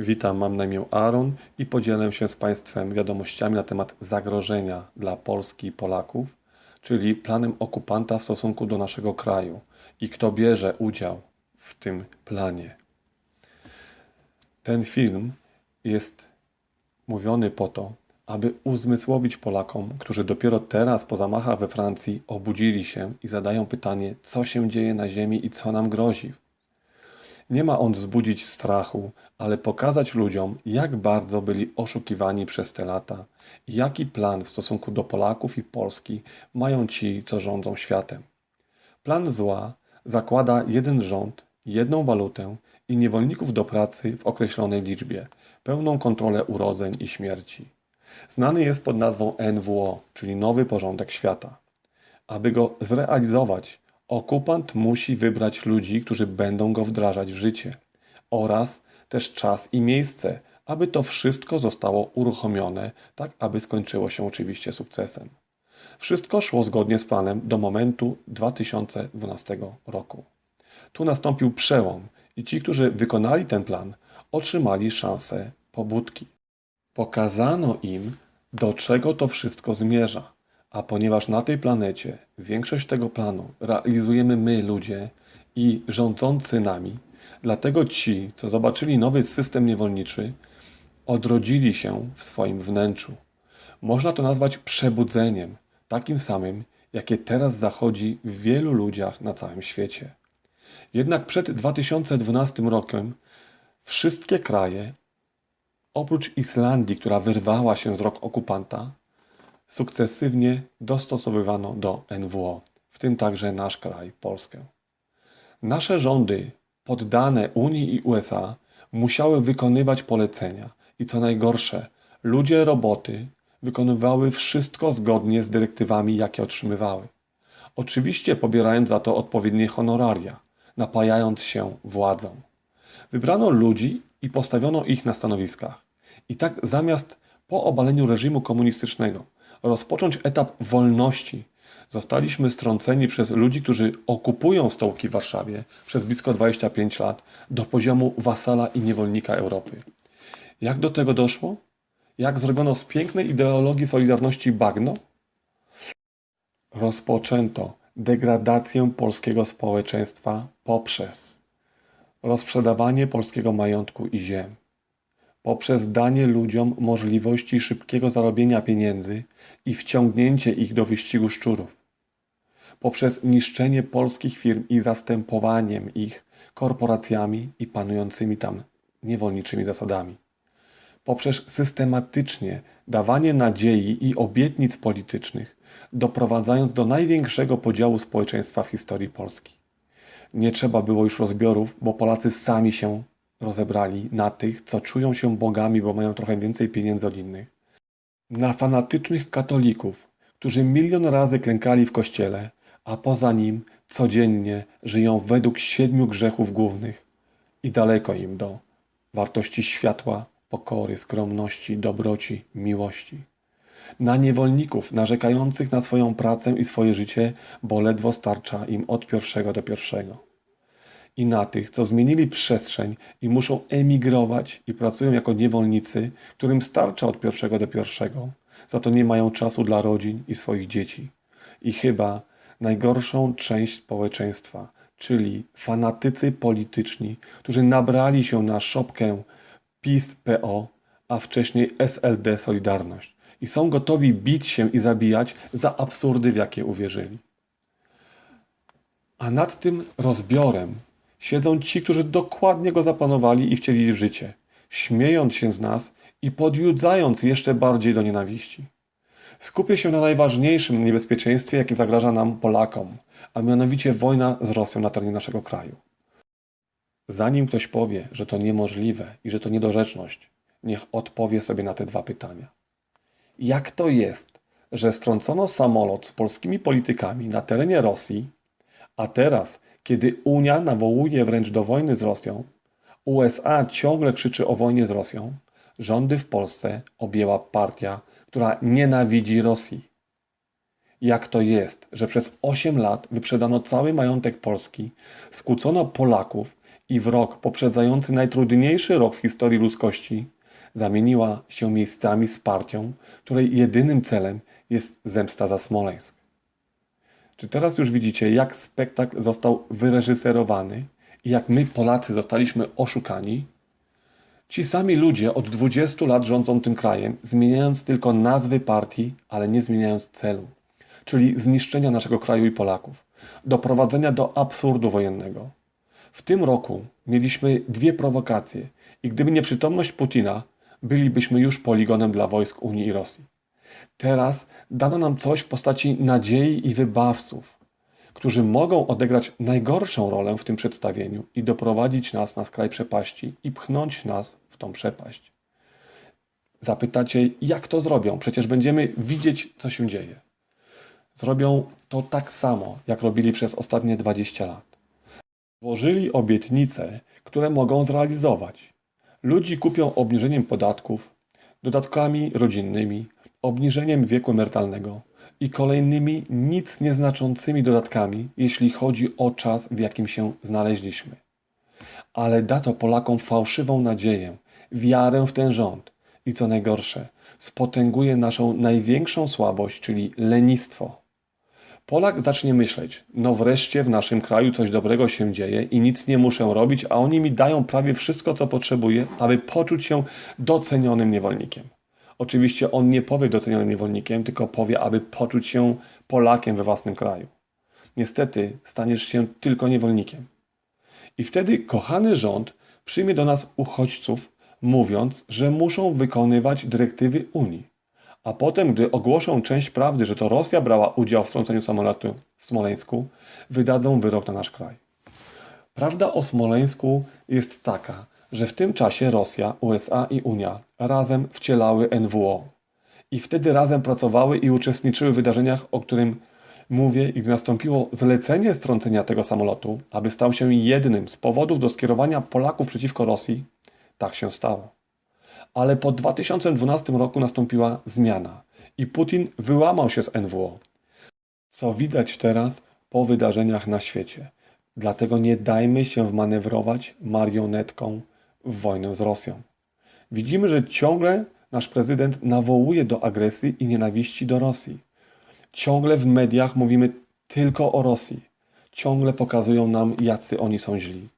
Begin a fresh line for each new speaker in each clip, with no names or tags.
Witam, mam na imię Aaron i podzielę się z Państwem wiadomościami na temat zagrożenia dla Polski i Polaków, czyli planem okupanta w stosunku do naszego kraju i kto bierze udział w tym planie. Ten film jest mówiony po to, aby uzmysłowić Polakom, którzy dopiero teraz po zamachach we Francji obudzili się i zadają pytanie, co się dzieje na Ziemi i co nam grozi. Nie ma on wzbudzić strachu, ale pokazać ludziom, jak bardzo byli oszukiwani przez te lata jaki plan w stosunku do Polaków i Polski mają ci, co rządzą światem. Plan zła zakłada jeden rząd, jedną walutę i niewolników do pracy w określonej liczbie, pełną kontrolę urodzeń i śmierci. Znany jest pod nazwą NWO, czyli Nowy Porządek Świata. Aby go zrealizować, okupant musi wybrać ludzi, którzy będą go wdrażać w życie, oraz też czas i miejsce, aby to wszystko zostało uruchomione, tak aby skończyło się oczywiście sukcesem. Wszystko szło zgodnie z planem do momentu 2012 roku. Tu nastąpił przełom i ci, którzy wykonali ten plan, otrzymali szansę pobudki. Pokazano im, do czego to wszystko zmierza. A ponieważ na tej planecie większość tego planu realizujemy my, ludzie i rządzący nami, dlatego ci, co zobaczyli nowy system niewolniczy, odrodzili się w swoim wnętrzu. Można to nazwać przebudzeniem, takim samym, jakie teraz zachodzi w wielu ludziach na całym świecie. Jednak przed 2012 rokiem wszystkie kraje, oprócz Islandii, która wyrwała się z rok okupanta, sukcesywnie dostosowywano do NWO, w tym także nasz kraj, Polskę. Nasze rządy, poddane Unii i USA, musiały wykonywać polecenia i co najgorsze, ludzie roboty wykonywały wszystko zgodnie z dyrektywami, jakie otrzymywały. Oczywiście pobierając za to odpowiednie honoraria, napajając się władzą. Wybrano ludzi i postawiono ich na stanowiskach. I tak zamiast po obaleniu reżimu komunistycznego rozpocząć etap wolności, zostaliśmy strąceni przez ludzi, którzy okupują stołki w Warszawie przez blisko 25 lat do poziomu wasala i niewolnika Europy. Jak do tego doszło? Jak zrobiono z pięknej ideologii Solidarności bagno? Rozpoczęto degradację polskiego społeczeństwa poprzez rozprzedawanie polskiego majątku i ziem, poprzez danie ludziom możliwości szybkiego zarobienia pieniędzy i wciągnięcie ich do wyścigu szczurów, poprzez niszczenie polskich firm i zastępowaniem ich korporacjami i panującymi tam niewolniczymi zasadami, poprzez systematycznie dawanie nadziei i obietnic politycznych, doprowadzając do największego podziału społeczeństwa w historii Polski. Nie trzeba było już rozbiorów, bo Polacy sami się rozebrali na tych, co czują się bogami, bo mają trochę więcej pieniędzy od innych. Na fanatycznych katolików, którzy milion razy klękali w kościele, a poza nim codziennie żyją według siedmiu grzechów głównych i daleko im do wartości światła, pokory, skromności, dobroci, miłości. Na niewolników narzekających na swoją pracę i swoje życie, bo ledwo starcza im od pierwszego do pierwszego i na tych, co zmienili przestrzeń i muszą emigrować i pracują jako niewolnicy, którym starcza od pierwszego do pierwszego, za to nie mają czasu dla rodzin i swoich dzieci. I chyba najgorszą część społeczeństwa, czyli fanatycy polityczni, którzy nabrali się na szopkę PiS-PO, a wcześniej SLD Solidarność i są gotowi bić się i zabijać za absurdy, w jakie uwierzyli. A nad tym rozbiorem siedzą ci, którzy dokładnie go zaplanowali i wcielili w życie, śmiejąc się z nas i podjudzając jeszcze bardziej do nienawiści. Skupię się na najważniejszym niebezpieczeństwie, jakie zagraża nam Polakom, a mianowicie wojna z Rosją na terenie naszego kraju. Zanim ktoś powie, że to niemożliwe i że to niedorzeczność, niech odpowie sobie na te dwa pytania. Jak to jest, że strącono samolot z polskimi politykami na terenie Rosji, a teraz, kiedy Unia nawołuje wręcz do wojny z Rosją, USA ciągle krzyczy o wojnie z Rosją, rządy w Polsce objęła partia, która nienawidzi Rosji. Jak to jest, że przez 8 lat wyprzedano cały majątek Polski, skłócono Polaków i w rok poprzedzający najtrudniejszy rok w historii ludzkości zamieniła się miejscami z partią, której jedynym celem jest zemsta za Smoleńsk. Czy teraz już widzicie, jak spektakl został wyreżyserowany i jak my, Polacy, zostaliśmy oszukani? Ci sami ludzie od 20 lat rządzą tym krajem, zmieniając tylko nazwy partii, ale nie zmieniając celu, czyli zniszczenia naszego kraju i Polaków, doprowadzenia do absurdu wojennego. W tym roku mieliśmy dwie prowokacje i gdyby nie przytomność Putina, bylibyśmy już poligonem dla wojsk Unii i Rosji. Teraz dano nam coś w postaci nadziei i wybawców, którzy mogą odegrać najgorszą rolę w tym przedstawieniu i doprowadzić nas na skraj przepaści i pchnąć nas w tą przepaść. Zapytacie, jak to zrobią? Przecież będziemy widzieć, co się dzieje. Zrobią to tak samo, jak robili przez ostatnie 20 lat. Złożyli obietnice, które mogą zrealizować. Ludzi kupią obniżeniem podatków, dodatkami rodzinnymi, obniżeniem wieku emerytalnego i kolejnymi nic nieznaczącymi dodatkami, jeśli chodzi o czas, w jakim się znaleźliśmy. Ale da to Polakom fałszywą nadzieję, wiarę w ten rząd i co najgorsze, spotęguje naszą największą słabość, czyli lenistwo. Polak zacznie myśleć, no wreszcie w naszym kraju coś dobrego się dzieje i nic nie muszę robić, a oni mi dają prawie wszystko, co potrzebuję, aby poczuć się docenionym niewolnikiem. Oczywiście on nie powie docenionym niewolnikiem, tylko powie, aby poczuć się Polakiem we własnym kraju. Niestety staniesz się tylko niewolnikiem. I wtedy kochany rząd przyjmie do nas uchodźców, mówiąc, że muszą wykonywać dyrektywy Unii. A potem, gdy ogłoszą część prawdy, że to Rosja brała udział w strąceniu samolotu w Smoleńsku, wydadzą wyrok na nasz kraj. Prawda o Smoleńsku jest taka, że w tym czasie Rosja, USA i Unia razem wcielały NWO. I wtedy razem pracowały i uczestniczyły w wydarzeniach, o którym mówię, i gdy nastąpiło zlecenie strącenia tego samolotu, aby stał się jednym z powodów do skierowania Polaków przeciwko Rosji, tak się stało. Ale po 2012 roku nastąpiła zmiana i Putin wyłamał się z NWO. Co widać teraz po wydarzeniach na świecie. Dlatego nie dajmy się wmanewrować marionetką w wojnę z Rosją. Widzimy, że ciągle nasz prezydent nawołuje do agresji i nienawiści do Rosji. Ciągle w mediach mówimy tylko o Rosji. Ciągle pokazują nam, jacy oni są źli.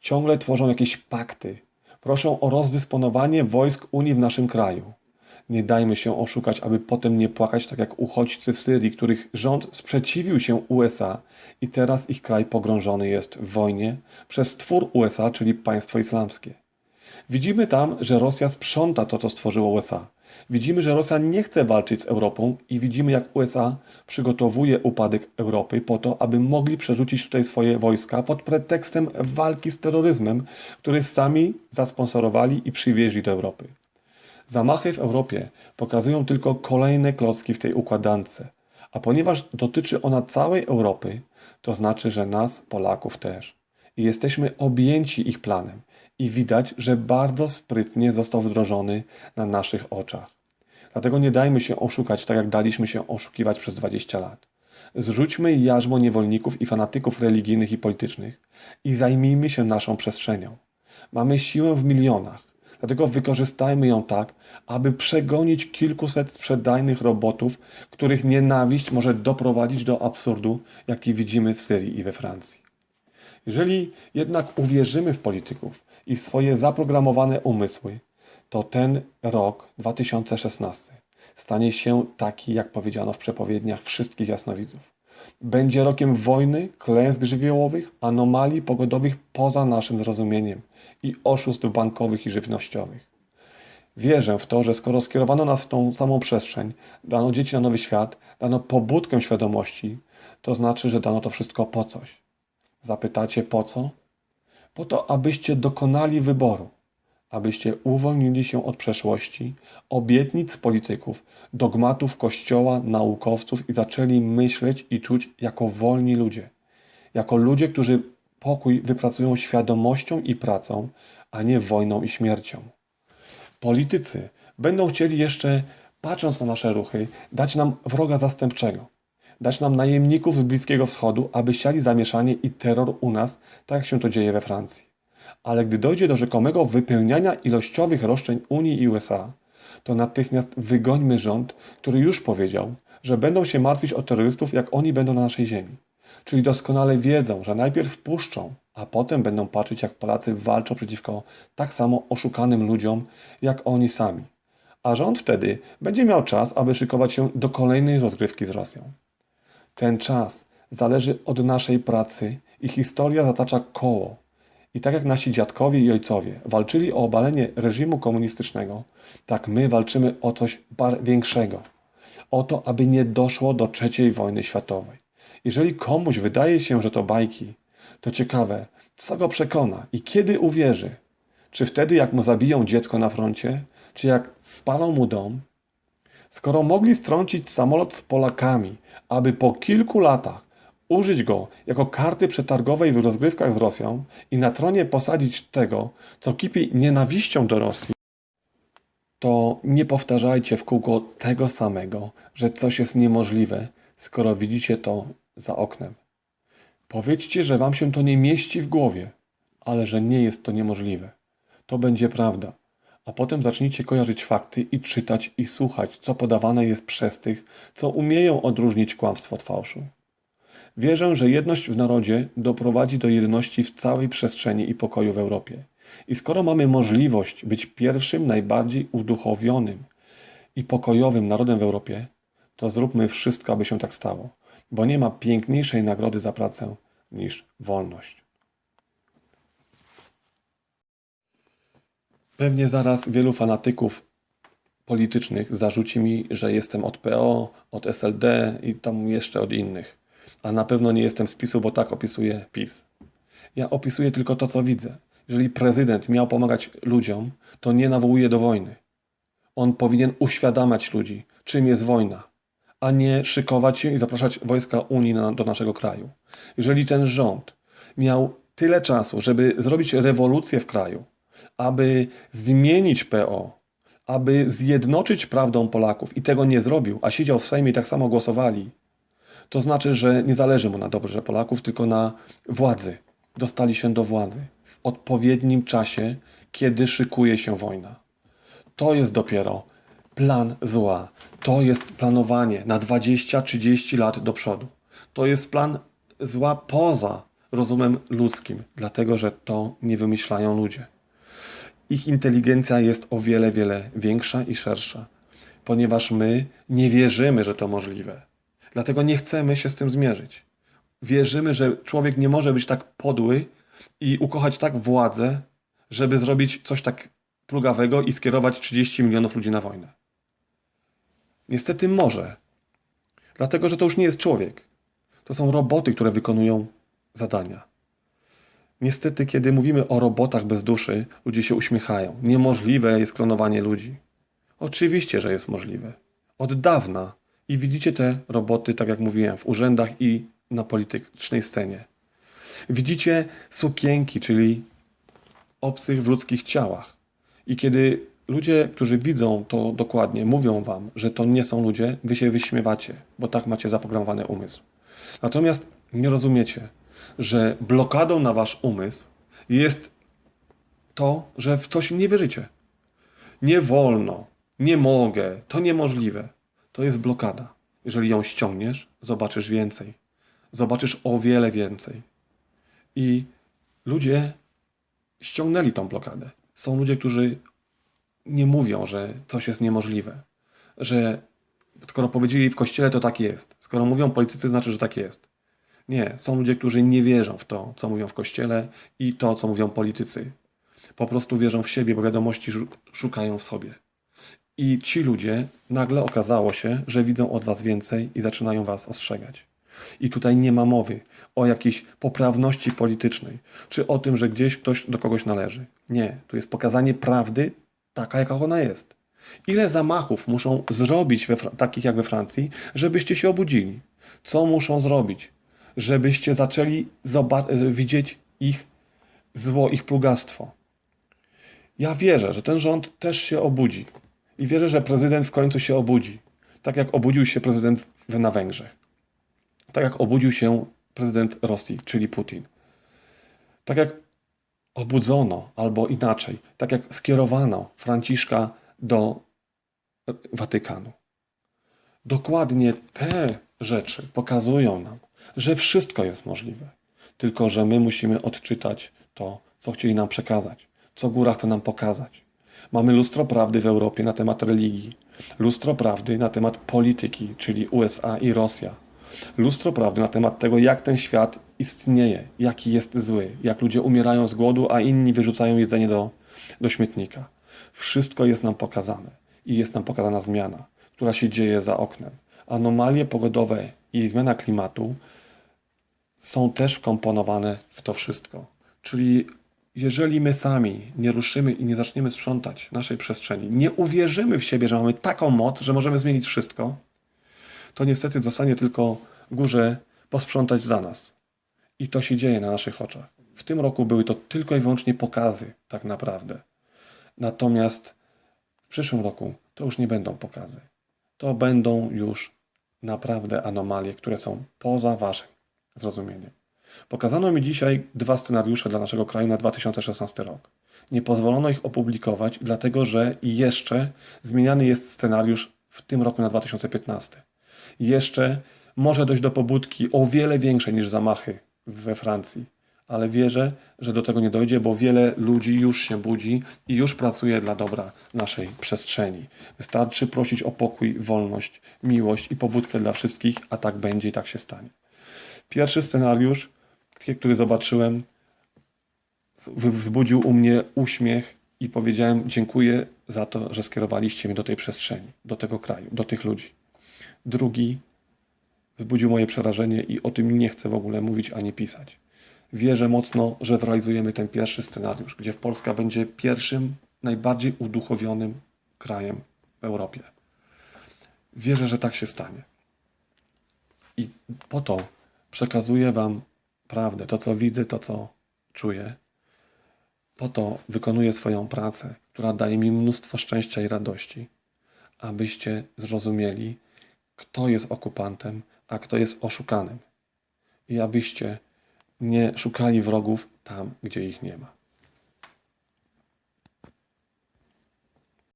Ciągle tworzą jakieś pakty. Proszą o rozdysponowanie wojsk Unii w naszym kraju. Nie dajmy się oszukać, aby potem nie płakać tak jak uchodźcy w Syrii, których rząd sprzeciwił się USA i teraz ich kraj pogrążony jest w wojnie przez twór USA, czyli państwo islamskie. Widzimy tam, że Rosja sprząta to, co stworzyło USA. Widzimy, że Rosja nie chce walczyć z Europą i widzimy, jak USA przygotowuje upadek Europy po to, aby mogli przerzucić tutaj swoje wojska pod pretekstem walki z terroryzmem, który sami zasponsorowali i przywieźli do Europy. Zamachy w Europie pokazują tylko kolejne klocki w tej układance, a ponieważ dotyczy ona całej Europy, to znaczy, że nas, Polaków też. I jesteśmy objęci ich planem i widać, że bardzo sprytnie został wdrożony na naszych oczach. Dlatego nie dajmy się oszukać, tak jak daliśmy się oszukiwać przez 20 lat. Zrzućmy jarzmo niewolników i fanatyków religijnych i politycznych i zajmijmy się naszą przestrzenią. Mamy siłę w milionach, dlatego wykorzystajmy ją tak, aby przegonić kilkuset sprzedajnych robotów, których nienawiść może doprowadzić do absurdu, jaki widzimy w Syrii i we Francji. Jeżeli jednak uwierzymy w polityków i swoje zaprogramowane umysły, to ten rok 2016 stanie się taki, jak powiedziano w przepowiedniach wszystkich jasnowidzów. Będzie rokiem wojny, klęsk żywiołowych, anomalii pogodowych poza naszym zrozumieniem i oszustw bankowych i żywnościowych. Wierzę w to, że skoro skierowano nas w tą samą przestrzeń, dano dzieci na nowy świat, dano pobudkę świadomości, to znaczy, że dano to wszystko po coś. Zapytacie po co? Po to, abyście dokonali wyboru, abyście uwolnili się od przeszłości, obietnic polityków, dogmatów kościoła, naukowców i zaczęli myśleć i czuć jako wolni ludzie. Jako ludzie, którzy pokój wypracują świadomością i pracą, a nie wojną i śmiercią. Politycy będą chcieli jeszcze, patrząc na nasze ruchy, dać nam wroga zastępczego dać nam najemników z Bliskiego Wschodu, aby siali zamieszanie i terror u nas, tak jak się to dzieje we Francji. Ale gdy dojdzie do rzekomego wypełniania ilościowych roszczeń Unii i USA, to natychmiast wygońmy rząd, który już powiedział, że będą się martwić o terrorystów, jak oni będą na naszej ziemi. Czyli doskonale wiedzą, że najpierw wpuszczą, a potem będą patrzeć, jak Polacy walczą przeciwko tak samo oszukanym ludziom, jak oni sami. A rząd wtedy będzie miał czas, aby szykować się do kolejnej rozgrywki z Rosją. Ten czas zależy od naszej pracy i historia zatacza koło. I tak jak nasi dziadkowie i ojcowie walczyli o obalenie reżimu komunistycznego, tak my walczymy o coś większego. O to, aby nie doszło do trzeciej wojny światowej. Jeżeli komuś wydaje się, że to bajki, to ciekawe, co go przekona i kiedy uwierzy. Czy wtedy, jak mu zabiją dziecko na froncie, czy jak spalą mu dom, Skoro mogli strącić samolot z Polakami, aby po kilku latach użyć go jako karty przetargowej w rozgrywkach z Rosją i na tronie posadzić tego, co kipi nienawiścią do Rosji, to nie powtarzajcie w kółko tego samego, że coś jest niemożliwe, skoro widzicie to za oknem. Powiedzcie, że wam się to nie mieści w głowie, ale że nie jest to niemożliwe. To będzie prawda. A potem zacznijcie kojarzyć fakty i czytać i słuchać, co podawane jest przez tych, co umieją odróżnić kłamstwo od fałszu. Wierzę, że jedność w narodzie doprowadzi do jedności w całej przestrzeni i pokoju w Europie. I skoro mamy możliwość być pierwszym, najbardziej uduchowionym i pokojowym narodem w Europie, to zróbmy wszystko, aby się tak stało, bo nie ma piękniejszej nagrody za pracę niż wolność. Pewnie zaraz wielu fanatyków politycznych zarzuci mi, że jestem od PO, od SLD i tam jeszcze od innych. A na pewno nie jestem z PiSu, bo tak opisuje PiS. Ja opisuję tylko to, co widzę. Jeżeli prezydent miał pomagać ludziom, to nie nawołuje do wojny. On powinien uświadamiać ludzi, czym jest wojna, a nie szykować się i zapraszać wojska Unii na, do naszego kraju. Jeżeli ten rząd miał tyle czasu, żeby zrobić rewolucję w kraju, aby zmienić PO, aby zjednoczyć prawdą Polaków i tego nie zrobił, a siedział w Sejmie i tak samo głosowali, to znaczy, że nie zależy mu na dobrze Polaków, tylko na władzy. Dostali się do władzy w odpowiednim czasie, kiedy szykuje się wojna. To jest dopiero plan zła. To jest planowanie na 20-30 lat do przodu. To jest plan zła poza rozumem ludzkim, dlatego że to nie wymyślają ludzie. Ich inteligencja jest o wiele, wiele większa i szersza, ponieważ my nie wierzymy, że to możliwe. Dlatego nie chcemy się z tym zmierzyć. Wierzymy, że człowiek nie może być tak podły i ukochać tak władzę, żeby zrobić coś tak plugawego i skierować 30 milionów ludzi na wojnę. Niestety może. Dlatego, że to już nie jest człowiek. To są roboty, które wykonują zadania. Niestety, kiedy mówimy o robotach bez duszy, ludzie się uśmiechają. Niemożliwe jest klonowanie ludzi. Oczywiście, że jest możliwe. Od dawna. I widzicie te roboty, tak jak mówiłem, w urzędach i na politycznej scenie. Widzicie sukienki, czyli obcych w ludzkich ciałach. I kiedy ludzie, którzy widzą to dokładnie, mówią wam, że to nie są ludzie, wy się wyśmiewacie, bo tak macie zaprogramowany umysł. Natomiast nie rozumiecie, że blokadą na wasz umysł jest to, że w coś nie wierzycie. Nie wolno, nie mogę, to niemożliwe. To jest blokada. Jeżeli ją ściągniesz, zobaczysz więcej. Zobaczysz o wiele więcej. I ludzie ściągnęli tą blokadę. Są ludzie, którzy nie mówią, że coś jest niemożliwe. Że skoro powiedzieli w kościele, to tak jest. Skoro mówią politycy, znaczy, że tak jest. Nie, są ludzie, którzy nie wierzą w to, co mówią w kościele i to, co mówią politycy. Po prostu wierzą w siebie, bo wiadomości szu- szukają w sobie. I ci ludzie nagle okazało się, że widzą od was więcej i zaczynają was ostrzegać. I tutaj nie ma mowy o jakiejś poprawności politycznej, czy o tym, że gdzieś ktoś do kogoś należy. Nie, tu jest pokazanie prawdy taka, jaka ona jest. Ile zamachów muszą zrobić, takich jak we Francji, żebyście się obudzili? Co muszą zrobić, żebyście zaczęli zoba- widzieć ich zło, ich plugastwo? Ja wierzę, że ten rząd też się obudzi. I wierzę, że prezydent w końcu się obudzi. Tak jak obudził się prezydent na Węgrzech. Tak jak obudził się prezydent Rosji, czyli Putin. Tak jak obudzono, albo inaczej, tak jak skierowano Franciszka do Watykanu. Dokładnie te rzeczy pokazują nam, że wszystko jest możliwe, tylko że my musimy odczytać to, co chcieli nam przekazać, co góra chce nam pokazać. Mamy lustro prawdy w Europie na temat religii, lustro prawdy na temat polityki, czyli USA i Rosja, lustro prawdy na temat tego, jak ten świat istnieje, jaki jest zły, jak ludzie umierają z głodu, a inni wyrzucają jedzenie do, do śmietnika. Wszystko jest nam pokazane i jest nam pokazana zmiana, która się dzieje za oknem. Anomalie pogodowe i zmiana klimatu są też wkomponowane w to wszystko. Czyli jeżeli my sami nie ruszymy i nie zaczniemy sprzątać naszej przestrzeni, nie uwierzymy w siebie, że mamy taką moc, że możemy zmienić wszystko, to niestety zostanie tylko górze posprzątać za nas. I to się dzieje na naszych oczach. W tym roku były to tylko i wyłącznie pokazy, tak naprawdę. Natomiast w przyszłym roku to już nie będą pokazy. To będą już naprawdę anomalie, które są poza waszym zrozumieniem. Pokazano mi dzisiaj dwa scenariusze dla naszego kraju na 2016 rok. Nie pozwolono ich opublikować, dlatego że jeszcze zmieniany jest scenariusz w tym roku na 2015. Jeszcze może dojść do pobudki o wiele większej niż zamachy we Francji, ale wierzę, że do tego nie dojdzie, bo wiele ludzi już się budzi i już pracuje dla dobra naszej przestrzeni. Wystarczy prosić o pokój, wolność, miłość i pobudkę dla wszystkich, a tak będzie i tak się stanie. Pierwszy scenariusz, który zobaczyłem, wzbudził u mnie uśmiech i powiedziałem: Dziękuję za to, że skierowaliście mnie do tej przestrzeni, do tego kraju, do tych ludzi. Drugi wzbudził moje przerażenie i o tym nie chcę w ogóle mówić ani pisać. Wierzę mocno, że zrealizujemy ten pierwszy scenariusz, gdzie Polska będzie pierwszym, najbardziej uduchowionym krajem w Europie. Wierzę, że tak się stanie. I po to przekazuję Wam prawdę, to co widzę, to co czuję. Po to wykonuję swoją pracę, która daje mi mnóstwo szczęścia i radości, abyście zrozumieli, kto jest okupantem, a kto jest oszukanym. I abyście nie szukali wrogów tam, gdzie ich nie ma.